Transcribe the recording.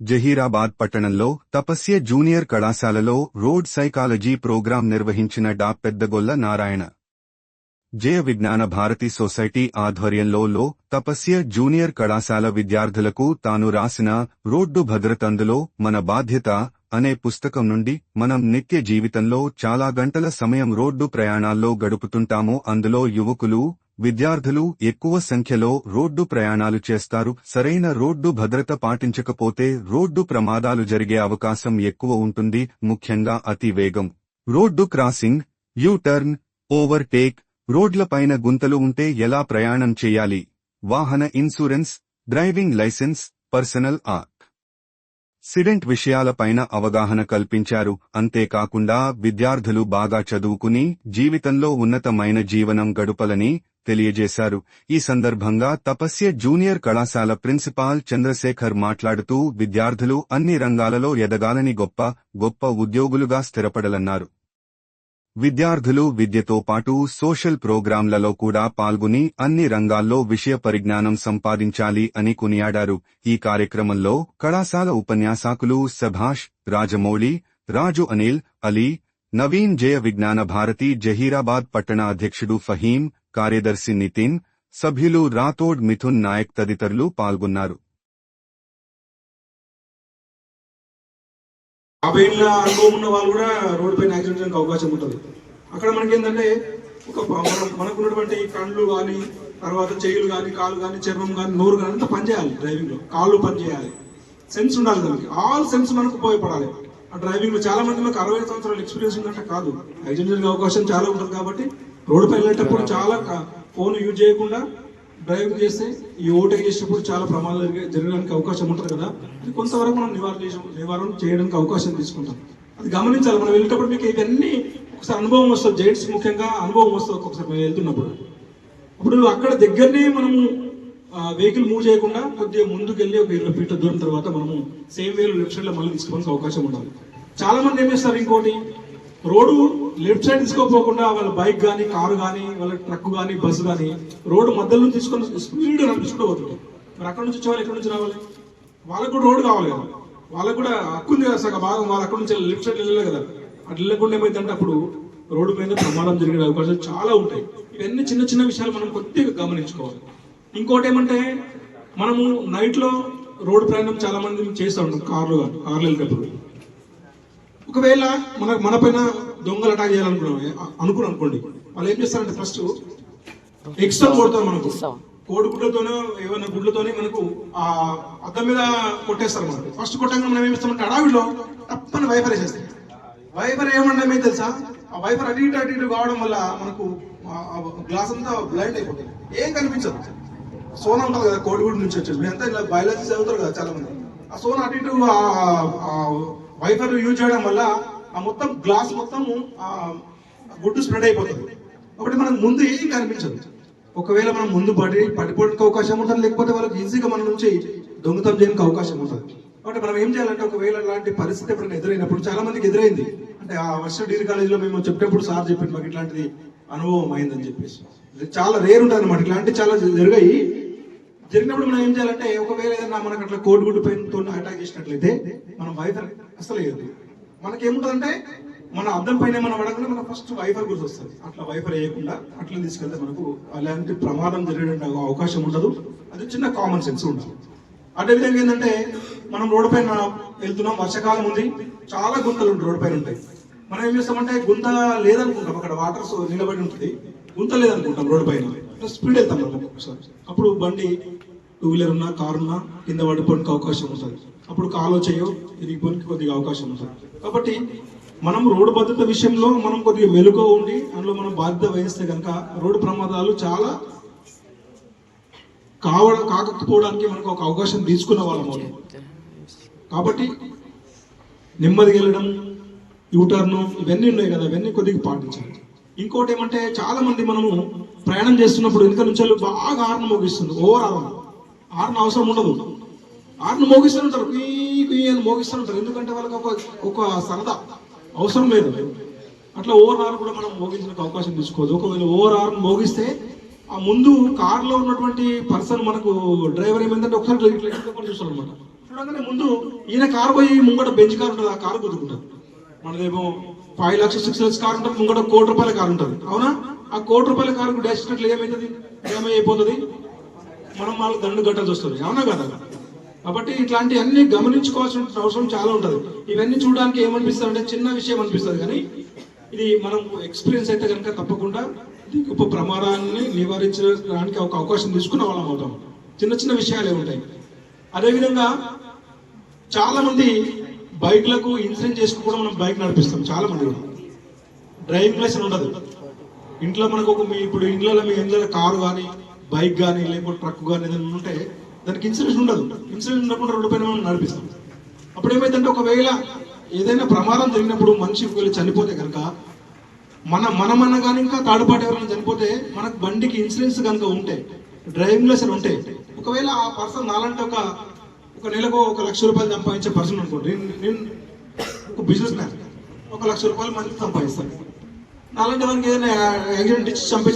జహీరాబాద్ పట్టణంలో తపస్య జూనియర్ కళాశాలలో road psychology program నిర్వహించిన డా పెద్దగొల్ల నారాయణ. జయ విజ్ఞాన భారతి సొసైటీ ఆధ్వర్యంలో లో తపస్య జూనియర్ కళాశాల విద్యార్థులకు తాను రాసిన రోడ్డు భద్రతందులో మన బాధ్యత అనే పుస్తకం నుండి మనం నిత్య జీవితంలో చాలా గంటల సమయం రోడ్డు ప్రయాణాల్లో గడుపుతుంటాము. అందులో యువకులు విద్యార్థులు ఎక్కువ సంఖ్యలో రోడ్డు ప్రయాణాలు చేస్తారు. సరైన రోడ్డు భద్రత పాటించకపోతే రోడ్డు ప్రమాదాలు జరిగే అవకాశం ఎక్కువ ఉంటుంది. ముఖ్యంగా అతి వేగం. Road crossing U turn overtake రోడ్లపైన గుంతలు ఉంటే ఎలా ప్రయాణం చేయాలి? వాహన insurance driving license personal accident విషయాలపైన అవగాహన కల్పించారు. అంతేకాకుండా విద్యార్థులు బాగా చదువుకుని జీవితంలో ఉన్నతమైన జీవనం గడుపలని తెలియజేశారు. ఈ సందర్భంగా తపస్య జూనియర్ కళాశాల ప్రిన్సిపాల్ చంద్రశేఖర్ మాట్లాడుతూ విద్యార్థులు అన్ని రంగాలలో ఎదగాలని గొప్ప గొప్ప ఉద్యోగులుగా స్థిరపడలన్నారు. విద్యార్థులు విద్యతో పాటు సోషల్ ప్రోగ్రాంలలో కూడా పాల్గొని అన్ని రంగాల్లో విషయ పరిజ్ఞానం సంపాదించాలి అని కొనియాడారు. ఈ కార్యక్రమంలో కళాశాల ఉపన్యాసకులు సభాష్ రాజమౌళి రాజు అనిల్ అలీ నవీన్ జయ విజ్ఞాన భారతి జహీరాబాద్ పట్టణ అధ్యక్షుడు ఫహీం కార్యదర్శి నితిన్ సభ్యులు రాథోడ్ మిథున్ నాయక్ తదితరులు పాల్గొన్నారు. యాభై ఏళ్ళ అనుభవం ఉన్న వాళ్ళు కూడా రోడ్డు పైన యాక్సిడెంట్ అవకాశం ఉంటుంది. అక్కడ మనకి ఏంటంటే ఒక ప- మనం మనకు కళ్ళు కానీ తర్వాత చెయ్యులు కానీ కాళ్ళు కానీ చర్మం కానీ నోరు కానీ అంతా పనిచేయాలి డ్రైవింగ్లో. కాళ్ళు పనిచేయాలి. సెన్స్ ఉండాలి దానికి. ఆల్ సెన్స్ మనకు ఉపయోగపడాలి. డ్రైవింగ్లో చాలా మంది మనకు అరవై సంవత్సరాలు ఎక్స్పీరియన్స్ ఉందంటే కాదు. యాక్సిడెంట్ అవకాశం చాలా ఉంటుంది కాబట్టి రోడ్డు పైన వెళ్ళేటప్పుడు చాలా ఫోన్ యూజ్ చేయకుండా డ్రైవింగ్ చేస్తే ఈ ఓవర్టేక్ చేసేటప్పుడు చాలా ప్రమాదాలు జరగడానికి అవకాశం ఉంటుంది కదా. అది కొంతవరకు మనం నివారణ చేసే నివారణ చేయడానికి అవకాశం తీసుకుంటాం. అది గమనించాలి. మనం వెళ్ళేటప్పుడు మీకు ఇవన్నీ ఒకసారి అనుభవం వస్తుంది జెంట్స్ ముఖ్యంగా అనుభవం వస్తుంది ఒక్కొక్కసారి మేము వెళ్తున్నప్పుడు. అప్పుడు అక్కడ దగ్గరనే మనము వెహికల్ మూవ్ చేయకుండా కొద్దిగా ముందుకు వెళ్ళి ఒక ఇరవై ఫీట్ల దూరం తర్వాత మనము సేమ్ వేలు లెఫ్ట్ సైడ్లో మళ్ళీ తీసుకోవాల్సిన అవకాశం ఉండాలి. చాలా మంది ఏం చేస్తారు ఇంకోటి? రోడ్డు లెఫ్ట్ సైడ్ తీసుకోపోకుండా వాళ్ళ బైక్ కానీ కారు కానీ వాళ్ళ ట్రక్ కానీ బస్సు కానీ రోడ్డు మధ్యలో తీసుకొని స్పీడ్ నడిపించుకుంటూ పోతుంది. మరి అక్కడ నుంచి వచ్చేవాళ్ళు ఎక్కడి నుంచి రావాలి? వాళ్ళకు కూడా రోడ్డు కావాలి కదా. వాళ్ళకు కూడా హక్కు ఉంది కదా సగం భాగం. వాళ్ళు అక్కడ నుంచి లెఫ్ట్ సైడ్ వెళ్ళలే కదా. అట్లా వెళ్ళకుండా ఏమైందంటే అప్పుడు రోడ్డు మీద ప్రమాదం జరిగే అవకాశాలు చాలా ఉంటాయి. ఇవన్నీ చిన్న చిన్న విషయాలు మనం కొద్దిగా గమనించుకోవాలి. ఇంకోటి ఏమంటే మనము నైట్లో రోడ్డు ప్రయాణం చాలా మంది చేస్తూ ఉంటాం. కార్లు కానీ కార్లు వెళ్ళేటప్పుడు ఒకవేళ మన మన పైన దొంగలు అటాక్ చేయాలనుకున్నాం అనుకున్నాం అనుకోండి వాళ్ళు ఏం చేస్తారంటే ఫస్ట్ ఎక్స్ట్రా కొడతారు మనకు. కోడి గుడ్లతోనో ఏమైనా గుడ్లతోనే మనకు ఆ అద్దం మీద కొట్టేస్తారు మనకు. ఫస్ట్ కొట్టంగా మనం ఏం చేస్తామంటే అడావిలో తప్పని వైఫర్ వేసేస్తాం. వైఫర్ ఏమన్నా ఏమైంది తెలుసా? ఆ వైఫర్ అటు ఇటు అటు ఇటు కావడం వల్ల మనకు గ్లాస్ అంతా బ్లైండ్ అయిపోతుంది. ఏం కనిపించదు. సోనా ఉంటుంది కదా కోడిగుడ్డు నుంచి వచ్చేది. అంతా ఇలా బయాలజీ చదువుతారు కదా చాలా మంది ఆ సోనా అటు ఇటు వైఫర్ యూజ్ చేయడం వల్ల ఆ మొత్తం గ్లాస్ మొత్తం గుడ్డు స్ప్రెడ్ అయిపోతుంది. ఒకటి మనకు ముందు ఏం కనిపించదు. ఒకవేళ మనం ముందు పడి పడిపోవడానికి అవకాశం ఉంటుంది లేకపోతే వాళ్ళకి ఈజీగా మన నుంచి దొంగతనం చేయడానికి అవకాశం ఉంటుంది. కాబట్టి మనం ఏం చేయాలంటే ఒకవేళ అలాంటి పరిస్థితి ఎప్పుడైనా ఎదురైనప్పుడు చాలా మందికి ఎదురైంది. అంటే ఆ వర్ష డిగ్రీ కాలేజీలో మేము చెప్పినప్పుడు సార్ చెప్పింది మాకు ఇట్లాంటిది అనుభవం అయిందని చెప్పేసి. చాలా రేర్ ఉంటుంది అనమాట ఇలాంటివి చాలా జరిగాయి. జరిగినప్పుడు మనం ఏం చేయాలంటే ఒకవేళ ఏదైనా మనకు అట్లా కోడి గుడ్డు పైన అటాక్ చేసినట్లయితే మనం వైఫర్ అసలు వేయద్దు. మనకేముంటుందంటే మన అద్దం పైన మనం పడకుండా మన ఫస్ట్ వైఫర్ గుర్తు వస్తుంది. అట్లా వైఫర్ వేయకుండా అట్లా తీసుకెళ్తే మనకు అలాంటి ప్రమాదం జరిగే అవకాశం ఉండదు. అది చిన్న కామన్ సెన్స్ ఉండదు అదేవిధంగా ఏంటంటే మనం రోడ్డు పైన వెళ్తున్నాం వర్షాకాలం ఉంది చాలా గుంతలు ఉంటాయి రోడ్డు పైన ఉంటాయి. మనం ఏం చేస్తామంటే గుంత లేదనుకుంటాం. అక్కడ వాటర్ నిలబడి ఉంటుంది. గుంత లేదనుకుంటాం రోడ్డు పైన. స్పీడ్ వెళ్తాం మనం ఒకసారి. అప్పుడు బండి టూ వీలర్ ఉన్నా కారు ఉన్నా కింద పడిపోవడానికి అవకాశం ఉంటుంది. అప్పుడు కాలో చేయో తిరిగిపోనికి కొద్దిగా అవకాశం ఉంటుంది. కాబట్టి మనం రోడ్డు భద్రత విషయంలో మనం కొద్దిగా మెలుగు ఉండి అందులో మనం బాధ్యత వహిస్తే కనుక రోడ్డు ప్రమాదాలు చాలా కావడం కాకపోవడానికి మనకు ఒక అవకాశం తీసుకున్న వాళ్ళం అవుతాం. కాబట్టి నెమ్మదిగా వెళ్ళడం యూటర్ను ఇవన్నీ ఉన్నాయి కదా ఇవన్నీ కొద్దిగా పాటించాలి. ఇంకోటి ఏమంటే చాలా మంది మనము ప్రయాణం చేస్తున్నప్పుడు వెనుక నుంచి వాళ్ళు బాగా ఆరును మోగిస్తుంది ఓవర్ హార్న్ హార్న్ అవసరం ఉండదు. హార్న్ మోగిస్తుంటారు కుయ్ కుయ్ అని మోగిస్తుంటారు. ఎందుకంటే వాళ్ళకి ఒక ఒక సరదా. అవసరం లేదు. అట్లా ఓవర్ ఆర్ కూడా మనం మోగించడానికి అవకాశం తీసుకోదు ఒకవేళ ఓవర్ హార్న్ మోగిస్తే ఆ ముందు కార్లో ఉన్నటువంటి పర్సన్ మనకు డ్రైవర్ ఏమైందంటే ఒకసారి ఇట్లా ఇట్లా కూడా చూస్తాడు అనమాట చూడగానే ముందు ఈయన కారు పోయి ముంగట బెంచ్ కారు ఉంటుంది ఆ కారు గుద్దుకుంటారు మనదేమో five lakhs six lakhs car ఉంటుంది ముంగట కోటి రూపాయల కారు ఉంటుంది. అవునా? ఆ కోటి రూపాయల కారు డేసినట్లు ఇట్లా ఏమవుతుంది ఏమైపోతుంది? మనం వాళ్ళకి దండు కట్టాల్సి వస్తుంది అవునా కదా? కాబట్టి ఇట్లాంటివన్నీ గమనించుకోవాల్సిన అవసరం చాలా ఉంటుంది. ఇవన్నీ చూడడానికి ఏమనిపిస్తుంది అంటే చిన్న విషయం అనిపిస్తుంది కానీ ఇది మనం ఎక్స్పీరియన్స్ అయితే కనుక తప్పకుండా గొప్ప ప్రమాదాన్ని నివారించడానికి ఒక అవకాశం తీసుకున్న వాళ్ళం అవుతాం. చిన్న చిన్న విషయాలే ఉంటాయి అదేవిధంగా చాలా మంది బైక్లకు ఇన్సూరెన్స్ చేసుకుని మనం బైక్ నడిపిస్తాం. చాలా మంది డ్రైవింగ్ లైసెన్స్ ఉండదు. ఇంట్లో మనకు ఒక మీ ఇప్పుడు ఇంట్లో మీ ఇంట్లో కారు కానీ బైక్ కానీ లేకపోతే ట్రక్ కానీ ఏదైనా ఉంటే దానికి ఇన్సూరెన్స్ ఉండదు. ఇన్సూరెన్స్ ఉండకుండా రోడ్డు పైన మనం నడిపిస్తాం. అప్పుడు ఏమైందంటే ఒకవేళ ఏదైనా ప్రమాదం జరిగినప్పుడు మనిషి ఒకవేళ చనిపోతే కనుక మన మనమన్న కానీ ఇంకా థర్డ్ పార్టీ ఎవరైనా చనిపోతే మనకు బండికి ఇన్సూరెన్స్ కనుక ఉంటే డ్రైవింగ్ లైసెన్స్ ఉంటే ఒకవేళ ఆ పర్సన్ నాలంటే ఒక ఒక నెలకు ఒక లక్ష రూపాయలు సంపాదించే పర్సన్ అనుకోండి నేను ఒక బిజినెస్ మ్యాన్ ఒక లక్ష రూపాయలు మంది సంపాదిస్తాను. నాలంటి వానికి ఏదైనా యాక్సిడెంట్ ఇచ్చి చంపేసిన